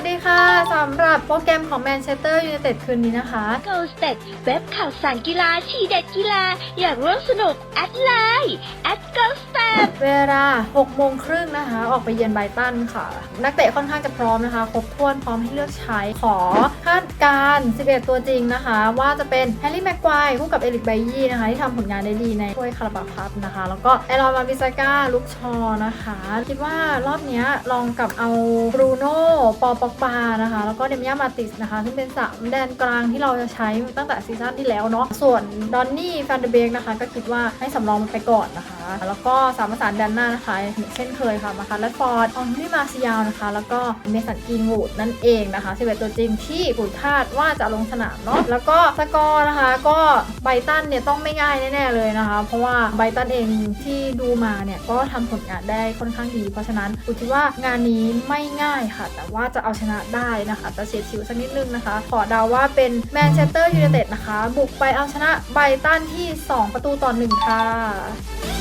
วัสดีค่ะสำหรับโปรแกรมของแมนเชสเตอร์ยูไนเต็ดคืนนี้นะคะ Go Stat เว็บข่าวสารกีฬา ชีเด็ดกีฬา อยากร่วมสนุก แอดไลน์แอด เวลา6โมงครึ่งนะคะ ออกไปเยือนไบตันค่ะ นักเตะค่อนข้างจะพร้อมนะคะ ครบถ้วนพร้อมให้เลือกใช้ขอคาดการณ์11 ตัวจริงนะคะ ว่าจะเป็นแฮร์รี่แม็กควายคู่กับเอริกไบยี่นะคะ ที่ทำผลงานได้ดีในถ้วยคาราบาครับนะคะ แล้วก็แอรอนมาบิซาก้าลุกชอนะคะ คิดว่ารอบนี้ลองกับเอาบรูโน่ปอปอกบานะคะ แล้วก็เดมิยามาติสนะคะซึ่งเป็นสามแดนกลางที่เราจะใช้ตั้งแต่ซีซั่นที่แล้วเนาะส่วนดอนนี่แฟนเดเบกนะคะ ก็คิดว่าให้สำรองมันไปก่อนนะคะ แล้วก็สามประสานแดนหน้านะคะเหมือนเช่นเคยค่ะมาคันและฟอร์ดอองนี่มาซิยาวนะคะ แล้วก็เมสันกีนวูดนั่นเองนะคะ11ตัวจริงที่ปุ๋ยคาดว่าจะลงสนามเนาะแล้วก็สกอร์นะคะ ก็ไบตันเนี่ยต้องไม่ง่ายแน่ๆเลยนะคะ เพราะว่าไบตันเองที่ดูมาเนี่ยก็ทำผลงานได้ค่อนข้างดี เพราะฉะนั้นปุ๋ยคิดว่างานนี้ไม่ง่ายค่ะ แต่ว่าจะเอาชนะได้นะคะจะเฉียดฉิวสักนิดนึงนะคะ ขอเดาว่าเป็นแมนเชสเตอร์ยูไนเต็ดนะคะ บุกไปเอาชนะไบตันที่ 2 ประตูต่อหนึ่งค่ะ